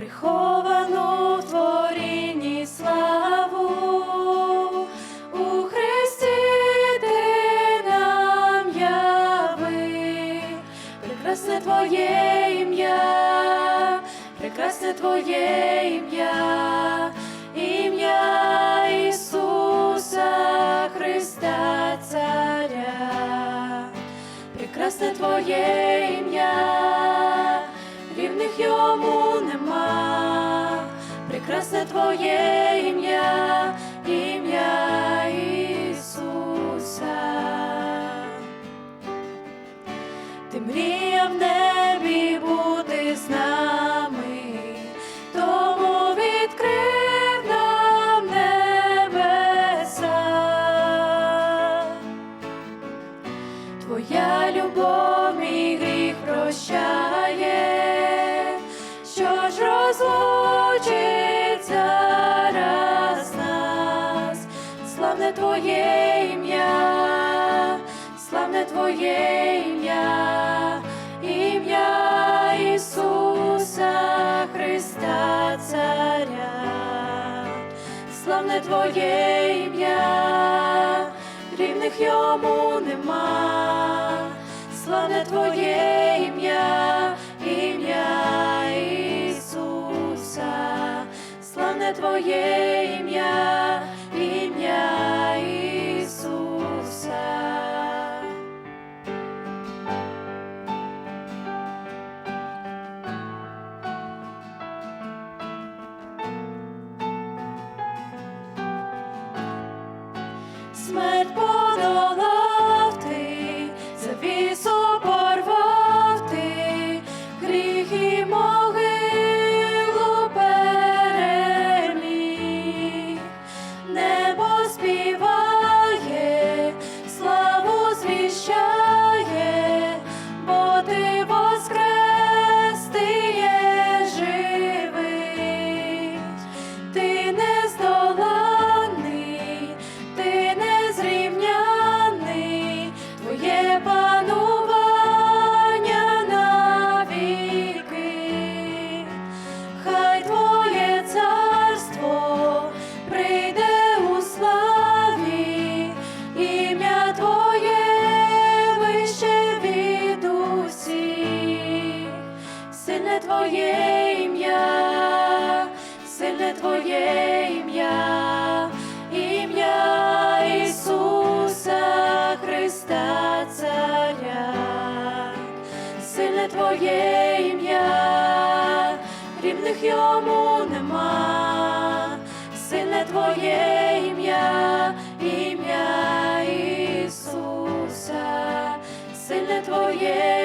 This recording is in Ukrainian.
приховану в творінні славу. У Христі прекрасне Твоє ім'я, прекрасне Твоє ім'я, ім'я Ісуса Христа Царя, прекрасне Твоє Твоє ім'я, ім'я Ісуса. Ти мріяв в небі бути з нами, тому відкрив нам небеса. Твоя любов мій гріх прощає, Твоє ім'я, славне Твоє ім'я, ім'я Ісуса Христа Царя, славне Твоє ім'я, рівних йому нема, славне Твоє ім'я, ім'я Ісуса, славне Твоє ім'я, твоє ім'я, сильне твоє ім'я, ім'я Ісуса Христа Царя, сильне твоє ім'я, рівних йому нема, сильне твоє ім'я, ім'я Ісуса, сильне твоє.